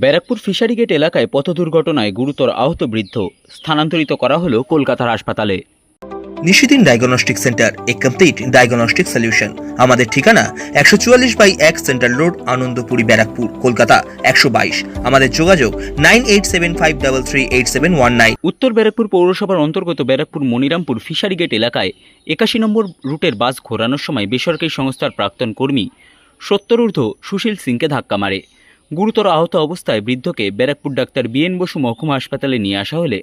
Barrackpore fishery gate এলাকায় পথ দুর্ঘটনায় গুরুতর আহত বৃদ্ধ স্থানান্তরিত করা হলো কলকাতার হাসপাতালে। Nishidin diagnostic centre a complete diagnostic solution. আমাদের ঠিকানা একশো চুয়াল্লিশ বাই এক সেন্ট্রাল রোড আনন্দপুরি ব্যারাকপুর কলকাতা একশো বাইশ। আমাদের যোগাযোগ nine eight seven five double three eight seven one nine. উত্তর ব্যারাকপুর পৌরসভার অন্তর্গত ব্যারাকপুর মনিরামপুর ফিশারি গেট এলাকায় একাশি নম্বর রুটের বাস ঘোরানোর সময় বেসরকারি সংস্থার প্রাক্তন কর্মী সত্তরূর্ধ্ব সুশীল সিংকে ধাক্কা মারে। গুরুতর আহত অবস্থায় বৃদ্ধকে Barrackpore doctor B N Basu মহকুমা হাসপাতালে নিয়ে আসা হলে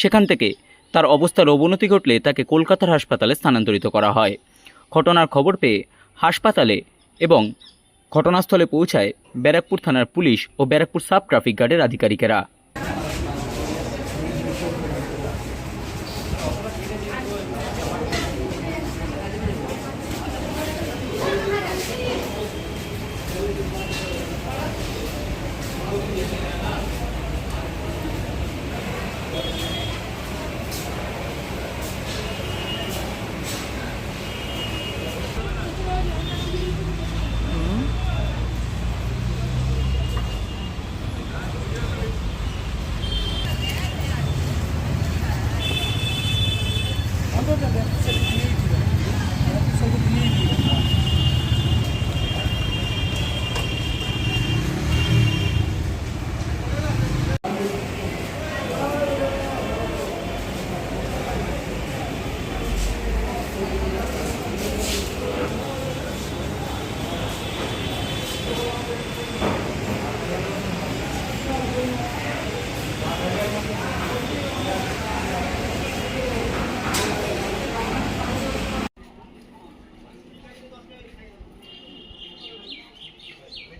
সেখান থেকে তার অবস্থার অবনতি ঘটলে তাকে কলকাতার হাসপাতালে স্থানান্তরিত করা হয়। ঘটনার খবর পেয়ে হাসপাতালে এবং ঘটনাস্থলে পৌঁছায় ব্যারাকপুর থানার পুলিশ ও ব্যারাকপুর সাব ট্রাফিক গার্ডের আধিকারিকেরা।